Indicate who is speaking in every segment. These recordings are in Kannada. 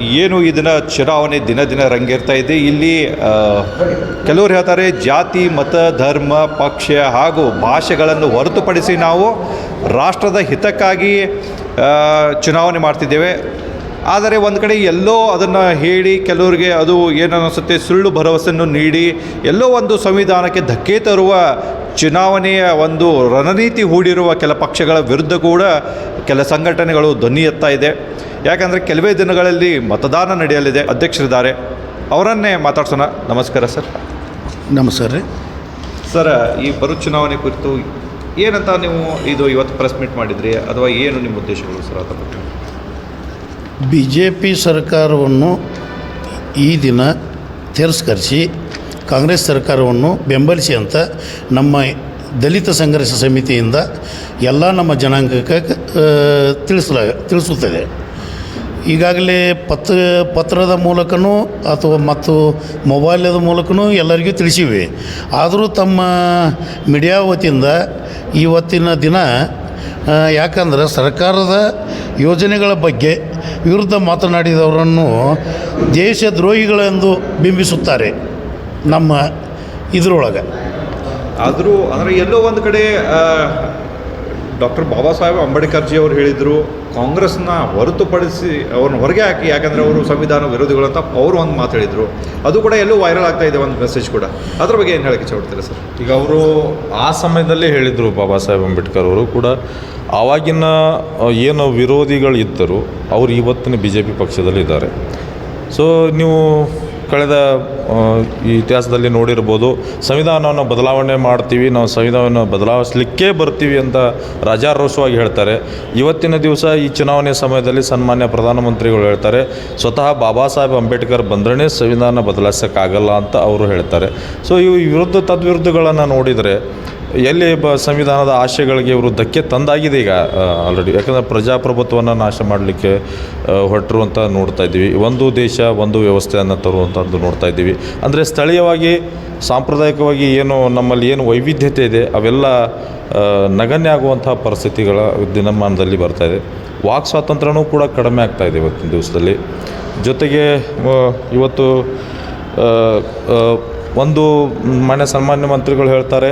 Speaker 1: ಏನು ಇದನ್ನು ಚುನಾವಣೆ ದಿನ ದಿನ ರಂಗೇರ್ತಾ ಇದೆ? ಇಲ್ಲಿ ಕೆಲವರು ಹೇಳ್ತಾರೆ, ಜಾತಿ, ಮತ, ಧರ್ಮ, ಪಕ್ಷ ಹಾಗೂ ಭಾಷೆಗಳನ್ನು ಹೊರತುಪಡಿಸಿ ನಾವು ರಾಷ್ಟ್ರದ ಹಿತಕ್ಕಾಗಿ ಚುನಾವಣೆ ಮಾಡ್ತಿದ್ದೇವೆ. ಆದರೆ ಒಂದು ಕಡೆ ಎಲ್ಲೋ ಅದನ್ನು ಹೇಳಿ ಕೆಲವರಿಗೆ ಅದು ಏನನ್ನಿಸುತ್ತೆ ಸುಳ್ಳು ಭರವಸೆಯನ್ನು ನೀಡಿ ಎಲ್ಲೋ ಒಂದು ಸಂವಿಧಾನಕ್ಕೆ ಧಕ್ಕೆ ತರುವ ಚುನಾವಣೆಯ ಒಂದು ರಣನೀತಿ ಹೂಡಿರುವ ಕೆಲ ಪಕ್ಷಗಳ ವಿರುದ್ಧ ಕೂಡ ಕೆಲ ಸಂಘಟನೆಗಳು ಧ್ವನಿ ಎತ್ತಾ ಇದೆ. ಯಾಕಂದರೆ ಕೆಲವೇ ದಿನಗಳಲ್ಲಿ ಮತದಾನ ನಡೆಯಲಿದೆ. ಅಧ್ಯಕ್ಷರಿದ್ದಾರೆ. ಅವರನ್ನೇ ಮಾತಾಡ್ಸೋಣ. ನಮಸ್ಕಾರ ಸರ್.
Speaker 2: ನಮಸ್ಕಾರ ರೀ.
Speaker 1: ಸರ್ ಈ ಬರೋ ಚುನಾವಣೆ ಕುರಿತು ಏನಂತ ನೀವು ಇದು ಇವತ್ತು ಪ್ರೆಸ್ ಮೀಟ್ ಮಾಡಿದ್ರಿ? ಅಥವಾ ಏನು ನಿಮ್ಮ ಉದ್ದೇಶಗಳು ಸರ್ ಅದರ ಬಗ್ಗೆ?
Speaker 2: ಬಿ ಜೆ ಪಿ ಸರ್ಕಾರವನ್ನು ಈ ದಿನ ತಿರಸ್ಕರಿಸಿ, ಕಾಂಗ್ರೆಸ್ ಸರ್ಕಾರವನ್ನು ಬೆಂಬಲಿಸಿ ಅಂತ ನಮ್ಮ ದಲಿತ ಸಂಘರ್ಷ ಸಮಿತಿಯಿಂದ ಎಲ್ಲ ನಮ್ಮ ಜನಾಂಗಕ್ಕೆ ತಿಳಿಸಲ, ತಿಳಿಸುತ್ತದೆ. ಈಗಾಗಲೇ ಪತ್ರ, ಪತ್ರದ ಮೂಲಕನೂ ಅಥವಾ ಮತ್ತು ಮೊಬೈಲದ ಮೂಲಕನೂ ಎಲ್ಲರಿಗೂ ತಿಳಿಸಿವೆ. ಆದರೂ ತಮ್ಮ ಮೀಡಿಯಾ ವತಿಯಿಂದ ಇವತ್ತಿನ ದಿನ ಯಾಕಂದ್ರೆ ಸರ್ಕಾರದ ಯೋಜನೆಗಳ ಬಗ್ಗೆ ವಿರುದ್ಧ ಮಾತನಾಡಿದವರನ್ನು ದೇಶದ್ರೋಹಿಗಳೆಂದು ಬಿಂಬಿಸುತ್ತಾರೆ ನಮ್ಮ ಇದರೊಳಗೆ.
Speaker 1: ಆದರೂ ಅಂದರೆ ಎಲ್ಲೋ ಒಂದು ಕಡೆ ಡಾಕ್ಟರ್ ಬಾಬಾ ಸಾಹೇಬ್ ಅಂಬೇಡ್ಕರ್ಜಿ ಅವರು ಹೇಳಿದರು, ಕಾಂಗ್ರೆಸ್ನ ಹೊರತುಪಡಿಸಿ ಅವ್ರನ್ನ ಹೊರಗೆ ಹಾಕಿ, ಯಾಕಂದರೆ ಅವರು ಸಂವಿಧಾನ ವಿರೋಧಿಗಳು ಅಂತ ಅವರು ಒಂದು ಮಾತು ಹೇಳಿದರು. ಅದು ಕೂಡ ಎಲ್ಲೂ ವೈರಲ್ ಆಗ್ತಾ ಇದೆ ಒಂದು ಮೆಸೇಜ್ ಕೂಡ. ಅದ್ರ ಬಗ್ಗೆ ಏನು ಹೇಳಕ್ಕೆ ಇಷ್ಟಪಡ್ತೀರಾ ಸರ್?
Speaker 3: ಈಗ ಅವರು ಆ ಸಮಯದಲ್ಲಿ ಹೇಳಿದರು ಬಾಬಾ ಸಾಹೇಬ್ ಅಂಬೇಡ್ಕರ್ ಅವರು ಕೂಡ ಆವಾಗಿನ ಏನು ವಿರೋಧಿಗಳು ಇದ್ದರು ಅವರು ಇವತ್ತಿನ ಬಿ ಜೆ ಪಿ ಪಕ್ಷದಲ್ಲಿದ್ದಾರೆ. ಸೊ ನೀವು ಕಳೆದ ಈ ಇತಿಹಾಸದಲ್ಲಿ ನೋಡಿರ್ಬೋದು, ಸಂವಿಧಾನವನ್ನು ಬದಲಾವಣೆ ಮಾಡ್ತೀವಿ, ನಾವು ಸಂವಿಧಾನವನ್ನು ಬದಲಾಯಿಸಲಿಕ್ಕೇ ಬರ್ತೀವಿ ಅಂತ ರಾಜಾರೋಷವಾಗಿ ಹೇಳ್ತಾರೆ. ಇವತ್ತಿನ ದಿವಸ ಈ ಚುನಾವಣೆ ಸಮಯದಲ್ಲಿ ಸನ್ಮಾನ್ಯ ಪ್ರಧಾನಮಂತ್ರಿಗಳು ಹೇಳ್ತಾರೆ, ಸ್ವತಃ ಬಾಬಾ ಸಾಹೇಬ್ ಅಂಬೇಡ್ಕರ್ ಬಂದ್ರೇ ಸಂವಿಧಾನ ಬದಲಾಯಿಸೋಕ್ಕಾಗಲ್ಲ ಅಂತ ಅವರು ಹೇಳ್ತಾರೆ. ಸೊ ಇವು ವಿರುದ್ಧ ತದ್ವಿರುದ್ಧಗಳನ್ನು ನೋಡಿದರೆ, ಎಲ್ಲಿ ಬ ಸಂವಿಧಾನದ ಆಶಯಗಳಿಗೆ ಇವರು ಧಕ್ಕೆ ತಂದಾಗಿದೆ ಈಗ ಆಲ್ರೆಡಿ ಯಾಕಂದರೆ ಪ್ರಜಾಪ್ರಭುತ್ವವನ್ನು ನಾಶ ಮಾಡಲಿಕ್ಕೆ ಹೊರಟರು ಅಂತ ನೋಡ್ತಾ ಇದ್ದೀವಿ. ಒಂದು ದೇಶ, ಒಂದು ವ್ಯವಸ್ಥೆಯನ್ನು ತರುವಂಥದ್ದು ನೋಡ್ತಾ ಇದ್ದೀವಿ. ಅಂದರೆ ಸ್ಥಳೀಯವಾಗಿ, ಸಾಂಪ್ರದಾಯಿಕವಾಗಿ ಏನು ನಮ್ಮಲ್ಲಿ ಏನು ವೈವಿಧ್ಯತೆ ಇದೆ, ಅವೆಲ್ಲ ನಗನ್ಯ ಆಗುವಂಥ ಪರಿಸ್ಥಿತಿಗಳ ದಿನಮಾನದಲ್ಲಿ ಬರ್ತಾ ಇದೆ. ವಾಕ್ ಸ್ವಾತಂತ್ರ್ಯನೂ ಕೂಡ ಕಡಿಮೆ ಇದೆ ಇವತ್ತಿನ ದಿವಸದಲ್ಲಿ. ಜೊತೆಗೆ ಇವತ್ತು ಒಂದು ಮಾನ್ಯ ಸನ್ಮಾನ್ಯ ಮಂತ್ರಿಗಳು ಹೇಳ್ತಾರೆ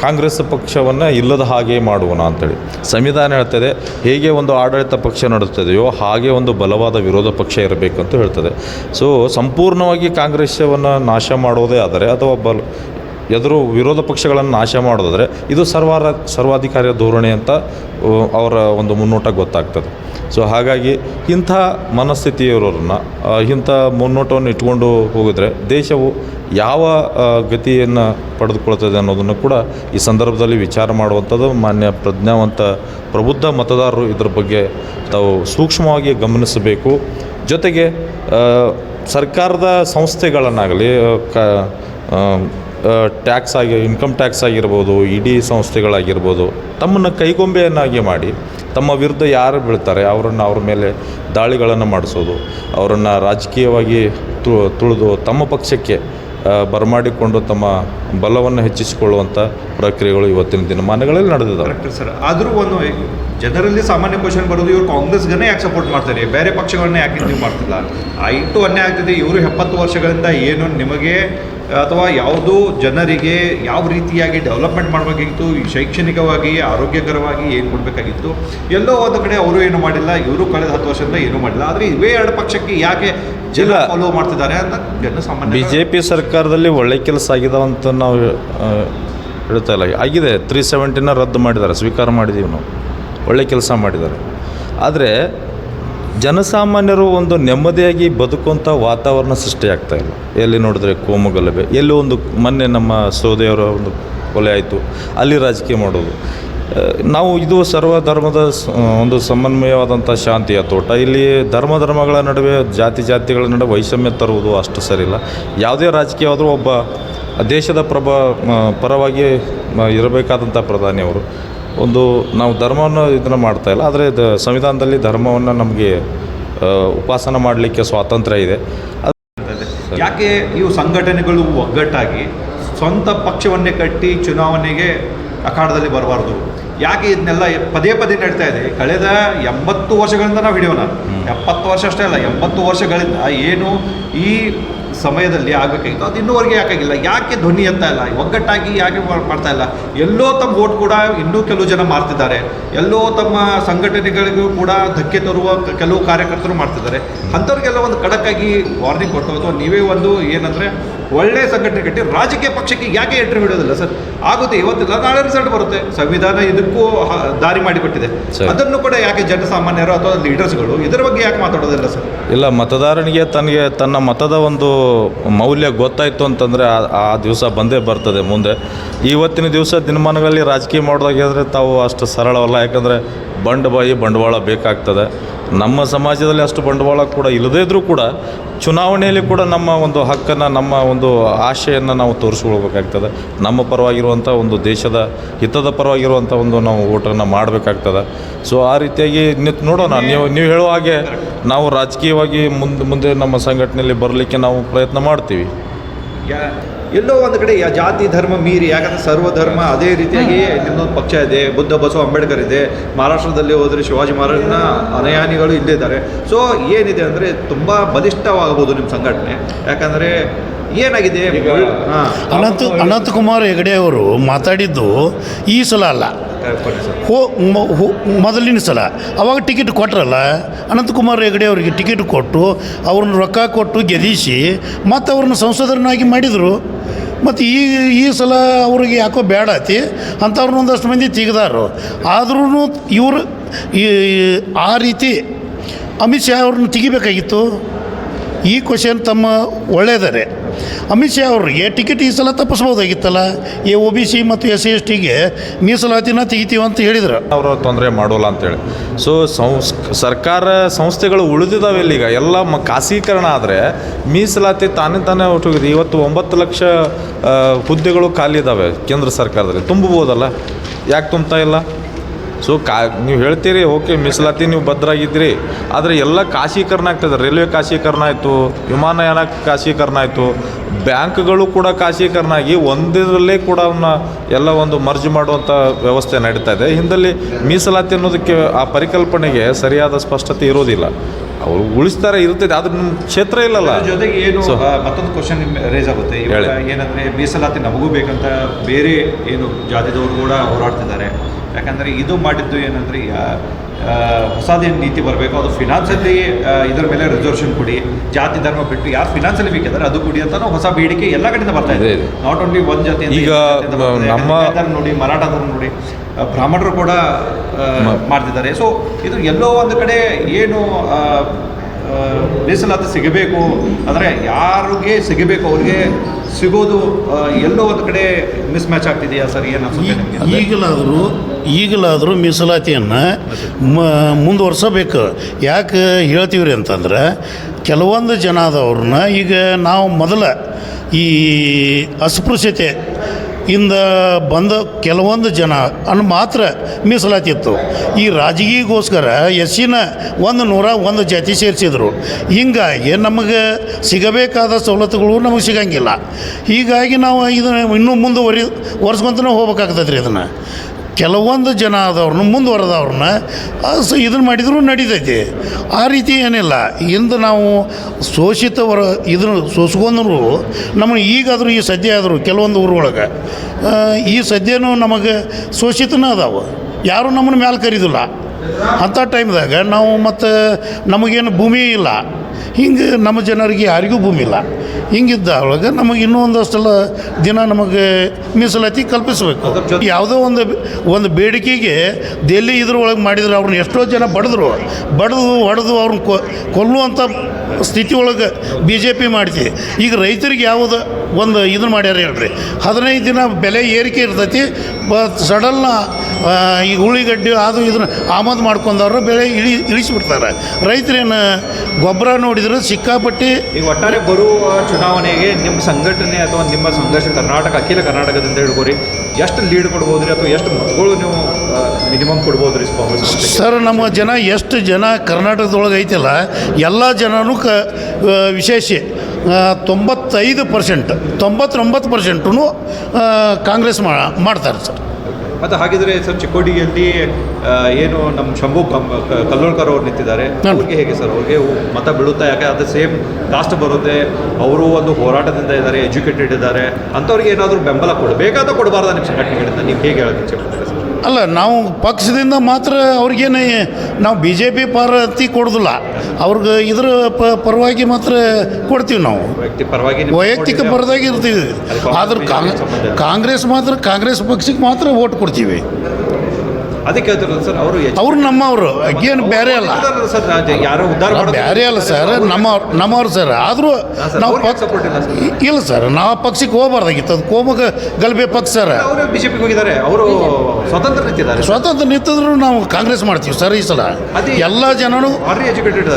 Speaker 3: ಕಾಂಗ್ರೆಸ್ ಪಕ್ಷವನ್ನು ಇಲ್ಲದ ಹಾಗೆ ಮಾಡುವನ ಅಂತೇಳಿ. ಸಂವಿಧಾನ ಹೇಳ್ತದೆ, ಹೇಗೆ ಒಂದು ಆಡಳಿತ ಪಕ್ಷ ನಡೆಸ್ತದೆಯೋ ಹಾಗೆ ಒಂದು ಬಲವಾದ ವಿರೋಧ ಪಕ್ಷ ಇರಬೇಕು ಅಂತ ಹೇಳ್ತದೆ. ಸೊ ಸಂಪೂರ್ಣವಾಗಿ ಕಾಂಗ್ರೆಸ್ಸವನ್ನು ನಾಶ ಮಾಡೋದೇ ಆದರೆ, ಅಥವಾ ಬಲ ಎದುರು ವಿರೋಧ ಪಕ್ಷಗಳನ್ನು ನಾಶ ಮಾಡೋದಾದರೆ ಇದು ಸರ್ವಾರ ಸರ್ವಾಧಿಕಾರಿಯ ಧೋರಣೆ ಅಂತ ಅವರ ಒಂದು ಮುನ್ನೋಟ ಗೊತ್ತಾಗ್ತದೆ. ಸೊ ಹಾಗಾಗಿ ಇಂಥ ಮನಸ್ಥಿತಿಯವರನ್ನು ಇಂಥ ಮುನ್ನೋಟವನ್ನು ಇಟ್ಕೊಂಡು ಹೋಗಿದ್ರೆ ದೇಶವು ಯಾವ ಗತಿಯನ್ನು ಪಡೆದುಕೊಳ್ತದೆ ಅನ್ನೋದನ್ನು ಕೂಡ ಈ ಸಂದರ್ಭದಲ್ಲಿ ವಿಚಾರ ಮಾಡುವಂಥದ್ದು ಮಾನ್ಯ ಪ್ರಜ್ಞಾವಂತ ಪ್ರಬುದ್ಧ ಮತದಾರರು ಇದರ ಬಗ್ಗೆ ತಾವು ಸೂಕ್ಷ್ಮವಾಗಿ ಗಮನಿಸಬೇಕು. ಜೊತೆಗೆ ಸರ್ಕಾರದ ಸಂಸ್ಥೆಗಳನ್ನಾಗಲಿ ಕ ಟ್ಯಾಕ್ಸ್ ಆಗಿ ಇನ್ಕಮ್ ಟ್ಯಾಕ್ಸ್ ಆಗಿರ್ಬೋದು ಇ ಡಿ ಸಂಸ್ಥೆಗಳಾಗಿರ್ಬೋದು, ತಮ್ಮನ್ನು ಕೈಗೊಂಬೆಯನ್ನಾಗಿ ಮಾಡಿ, ತಮ್ಮ ವಿರುದ್ಧ ಯಾರು ಬೀಳ್ತಾರೆ, ಅವರನ್ನು ಅವ್ರ ಮೇಲೆ ದಾಳಿಗಳನ್ನು ಮಾಡಿಸೋದು, ಅವರನ್ನು ರಾಜಕೀಯವಾಗಿ ತುಳಿದು ತಮ್ಮ ಪಕ್ಷಕ್ಕೆ ಬರಮಾಡಿಕೊಂಡು ತಮ್ಮ ಬಲವನ್ನು ಹೆಚ್ಚಿಸಿಕೊಳ್ಳುವಂಥ ಪ್ರಕ್ರಿಯೆಗಳು ಇವತ್ತಿನ ದಿನಮಾನಗಳಲ್ಲಿ ನಡೆದಿದ್ದಾವೆ.
Speaker 1: ಸರ್. ಆದರೂ ಒಂದು ಜನರಲ್ಲಿ ಸಾಮಾನ್ಯ ಕ್ವಶನ್ ಬರೋದು ಇವರು ಕಾಂಗ್ರೆಸ್ಗನ್ನೇ ಯಾಕೆ ಸಪೋರ್ಟ್ ಮಾಡ್ತಾರೆ ಬೇರೆ ಪಕ್ಷಗಳನ್ನ ಯಾಕೆ ನೀವು ಮಾಡ್ತಿಲ್ಲ? ಆ ಇಟ್ಟು ಅನ್ಯಾಯ ಆಗ್ತಿದೆ ಇವರು ಎಪ್ಪತ್ತು ವರ್ಷಗಳಿಂದ ಏನು ನಿಮಗೆ ಅಥವಾ ಯಾವುದು ಜನರಿಗೆ ಯಾವ ರೀತಿಯಾಗಿ ಡೆವಲಪ್ಮೆಂಟ್ ಮಾಡಬೇಕಾಗಿತ್ತು ಶೈಕ್ಷಣಿಕವಾಗಿ ಆರೋಗ್ಯಕರವಾಗಿ ಏನು ಕೊಡಬೇಕಾಗಿತ್ತು? ಎಲ್ಲೋ ಒಂದು ಕಡೆ ಅವರು ಏನು ಮಾಡಿಲ್ಲ ಇವರು ಕಳೆದ ಹತ್ತು ವರ್ಷದಿಂದ ಏನೂ ಮಾಡಿಲ್ಲ. ಆದರೆ ಇವೇ ಎರಡು ಪಕ್ಷಕ್ಕೆ ಯಾಕೆ ಜನ. ಫಾಲೋ ಮಾಡ್ತಿದ್ದಾರೆ ಅಂತ ಜನಸಾಮಾನ್ಯ
Speaker 3: ಬಿ ಜೆ ಪಿ ಸರ್ಕಾರದಲ್ಲಿ ಒಳ್ಳೆ ಕೆಲಸ ಆಗಿದೆ ಅಂತ ನಾವು ಹೇಳ್ತಾ ಇಲ್ಲ. ಆಗಿದೆ ತ್ರೀ ಸೆವೆಂಟಿನ ರದ್ದು ಮಾಡಿದ್ದಾರೆ ಸ್ವೀಕಾರ ಮಾಡಿದ್ದೀವಿ ನಾವು. ಒಳ್ಳೆ ಕೆಲಸ ಮಾಡಿದ್ದಾರೆ. ಆದರೆ ಜನಸಾಮಾನ್ಯರು ಒಂದು ನೆಮ್ಮದಿಯಾಗಿ ಬದುಕುವಂಥ ವಾತಾವರಣ ಸೃಷ್ಟಿಯಾಗ್ತಾ ಇಲ್ಲ. ಎಲ್ಲಿ ನೋಡಿದ್ರೆ ಕೋಮು ಗಲಭೆ ಎಲ್ಲಿ ಒಂದು ಮೊನ್ನೆ ನಮ್ಮ ಸೋದೆಯವರ ಒಂದು ಕೊಲೆ ಆಯಿತು, ಅಲ್ಲಿ ರಾಜಕೀಯ ಮಾಡೋದು. ನಾವು ಇದು ಸರ್ವ ಧರ್ಮದ ಒಂದು ಸಮನ್ವಯವಾದಂಥ ಶಾಂತಿಯ ತೋಟ. ಇಲ್ಲಿ ಧರ್ಮ ಧರ್ಮಗಳ ನಡುವೆ ಜಾತಿ ಜಾತಿಗಳ ನಡುವೆ ವೈಷಮ್ಯ ತರುವುದು ಅಷ್ಟು ಸರಿಯಿಲ್ಲ. ಯಾವುದೇ ರಾಜಕೀಯವಾದರೂ ಒಬ್ಬ ದೇಶದ ಪ್ರಭ ಪರವಾಗಿ ಇರಬೇಕಾದಂಥ ಪ್ರಧಾನಿಯವರು ಒಂದು ನಾವು ಧರ್ಮವನ್ನು ಇದನ್ನು ಮಾಡ್ತಾ ಇಲ್ಲ ಆದರೆ ದ ಸಂವಿಧಾನದಲ್ಲಿ ಧರ್ಮವನ್ನು ನಮಗೆ ಉಪಾಸನ ಮಾಡಲಿಕ್ಕೆ ಸ್ವಾತಂತ್ರ್ಯ ಇದೆ.
Speaker 1: ಯಾಕೆ ಇವು ಸಂಘಟನೆಗಳು ಒಗ್ಗಟ್ಟಾಗಿ ಸ್ವಂತ ಪಕ್ಷವನ್ನೇ ಕಟ್ಟಿ ಚುನಾವಣೆಗೆ ಅಖಾಡದಲ್ಲಿ ಬರಬಾರ್ದು? ಯಾಕೆ ಇದನ್ನೆಲ್ಲ ಪದೇ ಪದೇ ನಡೀತಾ ಇದೆ? ಕಳೆದ ಎಂಬತ್ತು ವರ್ಷಗಳಿಂದ ನಾವು ಹಿಡಿಯೋಣ. ಎಪ್ಪತ್ತು ವರ್ಷ ಅಷ್ಟೇ ಅಲ್ಲ ಎಂಬತ್ತು ವರ್ಷಗಳಿಂದ ಏನು ಈ ಸಮಯದಲ್ಲಿ ಆಗಬೇಕಾಗಿತ್ತು. ಅದು ಇನ್ನೂವರೆಗೆ ಯಾಕಾಗಿಲ್ಲ ಯಾಕೆ ಧ್ವನಿ ಅಂತ ಇಲ್ಲ. ಒಗ್ಗಟ್ಟಾಗಿ ಯಾಕೆ ಮಾಡ್- ಮಾಡ್ತಾ ಇಲ್ಲ? ಎಲ್ಲೋ ತಮ್ಮ ಓಟ್ ಕೂಡ ಇನ್ನೂ ಕೆಲವು ಜನ ಮಾರ್ತಿದ್ದಾರೆ. ಎಲ್ಲೋ ತಮ್ಮ ಸಂಘಟನೆಗಳಿಗೂ ಕೂಡ ಧಕ್ಕೆ ತರುವ ಕೆಲವು ಕಾರ್ಯಕರ್ತರು ಮಾಡ್ತಿದ್ದಾರೆ. ಅಂಥವ್ರಿಗೆಲ್ಲ ಒಂದು ಖಡಕ್ಕಾಗಿ ವಾರ್ನಿಂಗ್ ಕೊಟ್ಟು, ಅಥವಾ ನೀವೇ ಒಂದು ಏನಂದರೆ ಒಳ್ಳೆಯ ಸಂಘಟನೆ ಕಟ್ಟಿ ರಾಜಕೀಯ ಪಕ್ಷಕ್ಕೆ ಯಾಕೆ ಎಂಟ್ರಿ ಬಿಡೋದಿಲ್ಲ ಸರ್? ಆಗುತ್ತೆ ಇವತ್ತಿಲ್ಲ ನಾಳೆ ರಿಸಲ್ಟ್ ಬರುತ್ತೆ. ಸಂವಿಧಾನ ಇದಕ್ಕೂ ದಾರಿ
Speaker 3: ಮಾಡಿಬಿಟ್ಟಿದೆ.
Speaker 1: ಅದನ್ನು ಕೂಡ ಯಾಕೆ ಜನಸಾಮಾನ್ಯರು ಅಥವಾ ಲೀಡರ್ಸ್ಗಳು ಇದರ ಬಗ್ಗೆ ಯಾಕೆ ಮಾತಾಡೋದಿಲ್ಲ ಸರ್?
Speaker 3: ಇಲ್ಲ ಮತದಾರನಿಗೆ ತನಗೆ ತನ್ನ ಮತದ ಒಂದು ಮೌಲ್ಯ ಗೊತ್ತಾಯಿತು ಅಂತಂದರೆ ಆ ದಿವಸ ಬಂದೇ ಬರ್ತದೆ ಮುಂದೆ. ಇವತ್ತಿನ ದಿವಸ ದಿನಮಾನಗಳಲ್ಲಿ ರಾಜಕೀಯ ಮಾಡೋದಾಗಿದ್ರೆ ತಾವು ಅಷ್ಟು ಸರಳವಲ್ಲ. ಯಾಕಂದರೆ ಬಂಡವಾಯಿ ಬಂಡವಾಳ ಬೇಕಾಗ್ತದೆ. ನಮ್ಮ ಸಮಾಜದಲ್ಲಿ ಅಷ್ಟು ಬಂಡವಾಳ ಕೂಡ ಇಲ್ಲದೇ ಇದ್ದರೂ ಕೂಡ ಚುನಾವಣೆಯಲ್ಲಿ ಕೂಡ ನಮ್ಮ ಒಂದು ಹಕ್ಕನ್ನು, ನಮ್ಮ ಒಂದು ಆಶೆಯನ್ನು ನಾವು ತೋರಿಸ್ಕೊಳ್ಬೇಕಾಗ್ತದೆ. ನಮ್ಮ ಪರವಾಗಿರುವಂಥ ಒಂದು ದೇಶದ ಹಿತದ ಪರವಾಗಿರುವಂಥ ಒಂದು ನಾವು ಓಟನ್ನು ಮಾಡಬೇಕಾಗ್ತದೆ. ಸೊ ಆ ರೀತಿಯಾಗಿ ನೋಡೋಣ. ನೀವು ನೀವು ಹೇಳುವ ಹಾಗೆ ನಾವು ರಾಜಕೀಯವಾಗಿ ಮುಂದೆ ಮುಂದೆ ನಮ್ಮ ಸಂಘಟನೆಯಲ್ಲಿ ಬರಲಿಕ್ಕೆ ನಾವು ಪ್ರಯತ್ನ ಮಾಡ್ತೀವಿ.
Speaker 1: ಎಲ್ಲೋ ಒಂದು ಕಡೆ ಯಾ- ಜಾತಿ ಧರ್ಮ ಮೀರಿ ಯಾಕಂದ್ರೆ ಸರ್ವಧರ್ಮ ಅದೇ ರೀತಿಯಾಗಿ ನಿಮ್ಮದೊಂದು ಪಕ್ಷ ಇದೆ ಬುದ್ಧ ಬಸವ ಅಂಬೇಡ್ಕರ್ ಇದೆ ಮಹಾರಾಷ್ಟ್ರದಲ್ಲಿ ಹೋದರೆ ಶಿವಾಜಿ ಮಹಾರಾಜನ ಅನಯಾನಿಗಳು ಇಲ್ಲೇ ಇದ್ದಾರೆ. ಸೊ ಏನಿದೆ ಅಂದರೆ ತುಂಬ ಬಲಿಷ್ಠವಾಗಬಹುದು ನಿಮ್ಮ ಸಂಘಟನೆ. ಯಾಕಂದರೆ ಏನಾಗಿದೆ? ಹಾಂ.
Speaker 2: ಅನಂತ ಅನಂತಕುಮಾರ್ ಹೆಗಡೆ ಅವರು ಮಾತಾಡಿದ್ದು ಈ ಸಲ ಅಲ್ಲ. ಹೋ ಮೊದಲಿನ ಸಲ, ಅವಾಗ ಟಿಕೆಟ್ ಕೊಟ್ರಲ್ಲ, ಅನಂತಕುಮಾರ್ ಹೆಗಡೆ ಅವರಿಗೆ ಟಿಕೆಟ್ ಕೊಟ್ಟು, ಅವ್ರನ್ನ ರೊಕ್ಕ ಕೊಟ್ಟು ಗೆದಿಸಿ ಮತ್ತು ಅವ್ರನ್ನ ಸಂಸದರನ್ನಾಗಿ ಮಾಡಿದರು. ಮತ್ತು ಈ ಈ ಸಲ ಅವ್ರಿಗೆ ಯಾಕೋ ಬೇಡ ಐತಿ ಅಂಥವ್ರನ್ನ ಒಂದಷ್ಟು ಮಂದಿ ತೆಗ್ದಾರು. ಆದ್ರೂ ಇವರು, ಈ, ಆ ರೀತಿ ಅಮಿತ್ ಶಾ ಅವ್ರನ್ನ ತೆಗಿಬೇಕಾಗಿತ್ತು. ಈ ಕ್ವಶನ್ ತಮ್ಮ ಒಳ್ಳೆಯದರೆ ಅಮಿತ್ ಶಾ ಅವ್ರಿಗೆ ಟಿಕೆಟ್ ಈ ಸಲ ತಪ್ಪಿಸ್ಬೋದಾಗಿತ್ತಲ್ಲ? ಈ ಒ ಬಿ ಸಿ ಮತ್ತು ಎಸ್ ಸಿ ಎಸ್ ಟಿಗೆ ಮೀಸಲಾತಿನ ತೆಗಿತೀವಿ ಅಂತ ಹೇಳಿದ್ರು.
Speaker 3: ಅವರು ತೊಂದರೆ ಮಾಡೋಲ್ಲ ಅಂತೇಳಿ ಸೊ ಸಂಸ್, ಸರ್ಕಾರ ಸಂಸ್ಥೆಗಳು ಉಳಿದಿದ್ದಾವೆ ಇಲ್ಲಿಗ ಎಲ್ಲ ಮ, ಖಾಸಗೀಕರಣ ಆದರೆ ಮೀಸಲಾತಿ ತಾನೇ ತಾನೇ ಹೊಟ್ಟೋಗಿದೆ ಇವತ್ತು ಒಂಬತ್ತು ಲಕ್ಷ ಹುದ್ದೆಗಳು ಖಾಲಿ ಇದ್ದಾವೆ ಕೇಂದ್ರ ಸರ್ಕಾರದಲ್ಲಿ. ತುಂಬಬೋದಲ್ಲ? ಯಾಕೆ ತುಂಬ್ತಾ ಇಲ್ಲ? ಸೊ ಕಾ ನೀವು ಹೇಳ್ತೀರಿ ಓಕೆ ಮೀಸಲಾತಿ ನೀವು ಭದ್ರಾಗಿದ್ದೀರಿ. ಆದರೆ ಎಲ್ಲ ಖಾಸಗೀಕರಣ ಆಗ್ತದೆ. ರೈಲ್ವೆ ಖಾಸಗೀಕರಣ ಆಯಿತು ವಿಮಾನಯಾನ ಖಾಸಗೀಕರಣ ಆಯಿತು. ಬ್ಯಾಂಕ್ಗಳು ಕೂಡ ಖಾಸಗೀಕರಣ ಆಗಿ ಒಂದರಲ್ಲೇ ಕೂಡ ಅವನ್ನ ಎಲ್ಲ ಒಂದು ಮರ್ಜ್ ಮಾಡುವಂಥ ವ್ಯವಸ್ಥೆ ನಡೀತಾ ಇದೆ. ಹಿಂದಲ್ಲಿ ಮೀಸಲಾತಿ ಅನ್ನೋದಕ್ಕೆ ಆ ಪರಿಕಲ್ಪನೆಗೆ ಸರಿಯಾದ ಸ್ಪಷ್ಟತೆ ಇರೋದಿಲ್ಲ. ಅವರು ಉಳಿಸ್ತಾರೆ ಇರ್ತದೆ ಆದ್ರೆ ನಿಮ್ಮ ಕ್ಷೇತ್ರ ಇಲ್ಲಲ್ಲ.
Speaker 1: ಜೊತೆಗೆ ಏನು ಮತ್ತೊಂದು ಕ್ವಶನ್ ರೇಸ್ ಆಗುತ್ತೆ. ಏನಂದ್ರೆ ಮೀಸಲಾತಿ ನಮಗೂ ಬೇಕಂತ ಬೇರೆ ಏನು ಜಾತಿದವರು ಕೂಡ ಹೋರಾಡ್ತಿದ್ದಾರೆ. ಯಾಕಂದ್ರೆ ಇದು ಮಾಡಿದ್ದು ಏನಂದರೆ ಹೊಸದೇನು ನೀತಿ ಬರಬೇಕು ಅದು ಫಿನಾನ್ಸಲ್ಲಿ ಇದರ ಮೇಲೆ ರಿಸರ್ವೇಷನ್ ಕೊಡಿ ಜಾತಿ ಧರ್ಮ ಬಿಟ್ಟು ಯಾರು ಫಿನಾನ್ಸಲ್ಲಿ ಬೇಕಿದ್ದಾರೆ ಅದು ಕೊಡಿ ಅಂತ ಹೊಸ ಬೇಡಿಕೆ ಎಲ್ಲ ಕಡೆಯಿಂದ ಬರ್ತಾ ಇದೆ. ನಾಟ್ ಓನ್ಲಿ ಒಂದು ಜಾತಿ
Speaker 3: ಈಗ. ನಮ್ಮ-
Speaker 1: ನೋಡಿ ಮರಾಠ ಧರ್ಮ ನೋಡಿ ಬ್ರಾಹ್ಮಣರು ಕೂಡ ಮಾಡ್ತಿದ್ದಾರೆ ಸೊ ಇದು ಎಲ್ಲೋ ಒಂದು ಕಡೆ ಏನು ಮೀಸಲಾತಿ ಸಿಗಬೇಕು ಅಂದರೆ ಯಾರಿಗೆ ಸಿಗಬೇಕು ಅವ್ರಿಗೆ ಸಿಗೋದು ಎಲ್ಲೋ ಒಂದು ಕಡೆ ಮಿಸ್ ಮ್ಯಾಚ್ ಆಗ್ತಿದೆಯಾ ಸರ್? ಏನು
Speaker 2: ಈಗಲಾದರೂ ಈಗಲಾದರೂ ಮೀಸಲಾತಿಯನ್ನು ಮ ಮುಂದುವರ್ಸಬೇಕು ಯಾಕೆ ಹೇಳ್ತೀವ್ರಿ ಅಂತಂದ್ರೆ ಕೆಲವೊಂದು ಜನ ಆದವ್ರನ್ನ ಈಗ ನಾವು ಮೊದಲ ಈ ಅಸ್ಪೃಶ್ಯತೆ ಇಂದ ಬಂದ ಕೆಲವೊಂದು ಜನ ಅನ್ನು ಮಾತ್ರ ಮೀಸಲಾತಿತ್ತು. ಈ ರಾಜಕೀಯಗೋಸ್ಕರ ಎಸ್ಸಿನ ಒಂದು ನೂರ ಒಂದು ಜಾತಿ ಸೇರಿಸಿದರು. ಹೀಗಾಗಿ ನಮಗೆ ಸಿಗಬೇಕಾದ ಸವಲತ್ತುಗಳು ನಮಗೆ ಸಿಗಂಗಿಲ್ಲ. ಹೀಗಾಗಿ ನಾವು ಇದನ್ನು ಇನ್ನೂ ಮುಂದುವರಿ ವರ್ಷಕೊಂತನೇ ಹೋಗ್ಬೇಕಾಗ್ತದೆ ರೀ ಇದನ್ನು. ಕೆಲವೊಂದು ಜನ ಆದವ್ರನ್ನ, ಮುಂದುವರೆದವ್ರನ್ನ ಇದನ್ನು ಮಾಡಿದರೂ ನಡೀತೈತಿ. ಆ ರೀತಿ ಏನಿಲ್ಲ. ಇಂದು ನಾವು ಶೋಷಿತವರು, ಇದನ್ನು ಸೋಸ್ಕೊಂಡ್ರು ನಮಗೆ ಈಗಾದರೂ ಈ ಸದ್ಯ ಆದರೂ, ಕೆಲವೊಂದು ಊರೊಳಗೆ ಈ ಸದ್ಯನೂ ನಮಗೆ ಶೋಷಿತನೇ ಅದಾವೆ ಯಾರೂ ನಮ್ಮನ್ನು ಮ್ಯಾಲೆ ಕರೀದಿಲ್ಲ. ಅಂಥ ಟೈಮ್ದಾಗ ನಾವು ಮತ್ತು ನಮಗೇನು ಭೂಮಿ ಇಲ್ಲ. ಹಿಂಗೆ ನಮ್ಮ ಜನರಿಗೆ ಯಾರಿಗೂ ಭೂಮಿ ಇಲ್ಲ. ಹಿಂಗಿದ್ದ ಒಳಗೆ ನಮಗೆ ಇನ್ನೂ ಒಂದಷ್ಟೆಲ್ಲ ದಿನ ನಮಗೆ ಮೀಸಲಾತಿ ಕಲ್ಪಿಸಬೇಕು. ಯಾವುದೋ ಒಂದು ಒಂದು ಬೇಡಿಕೆಗೆ ದೆಲ್ಲಿ ಇದ್ರೊಳಗೆ ಮಾಡಿದ್ರೆ ಅವ್ರನ್ನ ಎಷ್ಟೋ ಜನ ಬಡಿದ್ರು. ಬಡಿದು ಹೊಡೆದು ಅವ್ರನ್ನ ಕೊ ಕೊಲ್ಲುವಂಥ ಸ್ಥಿತಿ ಒಳಗೆ ಬಿ ಜೆ ಪಿ ಮಾಡ್ತಿ. ಈಗ ರೈತರಿಗೆ ಯಾವುದು ಒಂದು ಇದನ್ನು ಮಾಡ್ಯಾರ ಹೇಳ್ರಿ. ಹದಿನೈದು ದಿನ ಬೆಲೆ ಏರಿಕೆ ಇರ್ತೈತಿ ಬ ಸಡನ್ನ ಈಗ ಉಳ್ಳಿಗಡ್ಡೆ ಅದು ಇದನ್ನು ಆಮದು ಮಾಡ್ಕೊಂಡವ್ರು ಬೆಳೆ ಇಳಿ ಇಳಿಸಿಬಿಡ್ತಾರೆ. ರೈತರೇನು ಗೊಬ್ಬರ ನೋಡಿದ್ರೆ ಸಿಕ್ಕಾಪಟ್ಟಿ
Speaker 1: ಈಗ ಒಟ್ಟಾರೆ ಬರುವ ಚುನಾವಣೆಗೆ ನಿಮ್ಮ ಸಂಘಟನೆ ಅಥವಾ ನಿಮ್ಮ ಸಂಘರ್ಷ ಕರ್ನಾಟಕ ಅಖಿಲ ಕರ್ನಾಟಕದಿಂದ ಹಿಡ್ಕೋರಿ ಎಷ್ಟು ಲೀಡ್ ಕೊಡ್ಬೋದ್ರಿ ಅಥವಾ ಎಷ್ಟು ಮತಗಳು ನೀವು ಮಿನಿಮಮ್ ಕಾಂಗ್ರೆಸ್ ಪಕ್ಷಕ್ಕೆ?
Speaker 2: ಸರ್ ನಮ್ಮ ಜನ ಎಷ್ಟು ಜನ ಕರ್ನಾಟಕದೊಳಗೆ ಐತಲ್ಲ ಎಲ್ಲ ಜನನು ಕ ವಿಶೇಷ. ತೊಂಬತ್ತೈದು ಪರ್ಸೆಂಟ್ ತೊಂಬತ್ತೊಂಬತ್ತು ಪರ್ಸೆಂಟು ಕಾಂಗ್ರೆಸ್ ಮಾಡ್ತಾರೆ ಸರ್.
Speaker 1: ಮತ್ತು ಹಾಗಿದ್ರೆ ಸರ್ ಚಿಕ್ಕೋಡಿಯಲ್ಲಿ ಏನು ನಮ್ಮ ಶಂಭು ಕಲ್ಲೋಳ್ಕರ್ ಅವ್ರು ನಿಂತಿದ್ದಾರೆ. ಅವ್ರಿಗೆ ಹೇಗೆ ಸರ್? ಅವ್ರಿಗೆ ಮತ ಬೀಳುತ್ತೆ? ಯಾಕೆ ಅದು ಸೇಮ್ ಕಾಸ್ಟ್ ಬರುತ್ತೆ. ಅವರು ಒಂದು ಹೋರಾಟದಿಂದ ಇದ್ದಾರೆ ಎಜುಕೇಟೆಡ್ ಇದ್ದಾರೆ. ಅಂಥವ್ರಿಗೆ ಏನಾದರೂ ಬೆಂಬಲ ಕೊಡಬೇಕಾದ ಕೊಡಬಾರ್ದು ನಿಮ್ಮ ಸಂಘಟನೆಗಳಿಂದ? ನೀವು ಹೇಗೆ ಹೇಳೋದಕ್ಕೆ ಇಚ್ಛೆ ಪಡ್ತೀರಾ ಸರ್?
Speaker 2: ಅಲ್ಲ ನಾವು ಪಕ್ಷದಿಂದ ಮಾತ್ರ ಅವ್ರಿಗೇನು ನಾವು ಬಿ ಜೆ ಪಿ ಪಾರ್ಟಿ ಕೊಡೋದಿಲ್ಲ. ಅವ್ರಿಗೆ ಇದ್ರ ಪ ಪರವಾಗಿ ಮಾತ್ರ ಕೊಡ್ತೀವಿ ನಾವು. ವೈಯಕ್ತಿಕ? ಪರದಾಗಿ ಇರ್ತೀವಿ. ಆದ್ರೆ
Speaker 1: ಕಾಂಗ್ರೆಸ್
Speaker 2: ಮಾತ್ರ ಕಾಂಗ್ರೆಸ್ ಪಕ್ಷಕ್ಕೆ ಮಾತ್ರ ಓಟ್ ಕೊಡ್ತೀವಿ.
Speaker 1: ಅದಕ್ಕೆ ಹೇಳ್ತಿರೋದು ಸರ್ ಅವರು
Speaker 2: ಅವ್ರು ನಮ್ಮವರು ಏನು ಬೇರೆ ಅಲ್ಲ.
Speaker 1: ಸರ್ ಯಾರು ಮಾಡೋದು-
Speaker 2: ಬೇರೆ ಅಲ್ಲ ಸರ್ ನಮ್ಮ ನಮ್ಮವ್ರು ಸರ್ ಆದರೂ ನಾವು ಪಕ್ಷ
Speaker 1: ಇಲ್ಲ ಸರ್.
Speaker 2: ನಾವು ಪಕ್ಷಕ್ಕೆ ಹೋಗ್ಬಾರ್ದಾಗಿತ್ತು ಅದು ಕೋಮಗ ಗಲ್ಬೆ ಪಕ್ಷ ಸರ್.
Speaker 1: ಅವರು ಬಿಜೆಪಿಗೆ ಹೋಗಿದ್ದಾರೆ ಅವರು ಸ್ವತಂತ್ರ ನಿಂತಿದ್ದಾರೆ
Speaker 2: ಸ್ವತಂತ್ರ ನಿಂತಿದ್ರು ನಾವು ಕಾಂಗ್ರೆಸ್ ಮಾಡ್ತೀವಿ ಸರ್ ಈ ಸಲ. ಎಲ್ಲಾ ಜನನು
Speaker 1: ಎಜುಕೇಟೆಡ್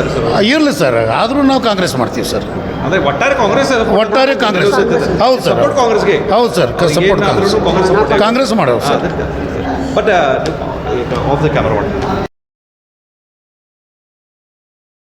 Speaker 2: ಇರಲಿ ಸರ್ ಆದರೂ ನಾವು ಕಾಂಗ್ರೆಸ್ ಮಾಡ್ತೀವಿ ಸರ್.
Speaker 1: ಅಂದ್ರೆ ಒಟ್ಟಾರೆ ಕಾಂಗ್ರೆಸ್
Speaker 2: ಒಟ್ಟಾರೆ ಕಾಂಗ್ರೆಸ್. ಹೌದು ಸರ್.
Speaker 1: ಕಾಂಗ್ರೆಸ್ಗೆ.
Speaker 2: ಹೌದು ಸರ್ ಸಪೋರ್ಟ್ ಕಾಂಗ್ರೆಸ್.
Speaker 1: ಕಾಂಗ್ರೆಸ್
Speaker 2: ಕಾಂಗ್ರೆಸ್ ಮಾಡೋರು sir.
Speaker 1: But of the camera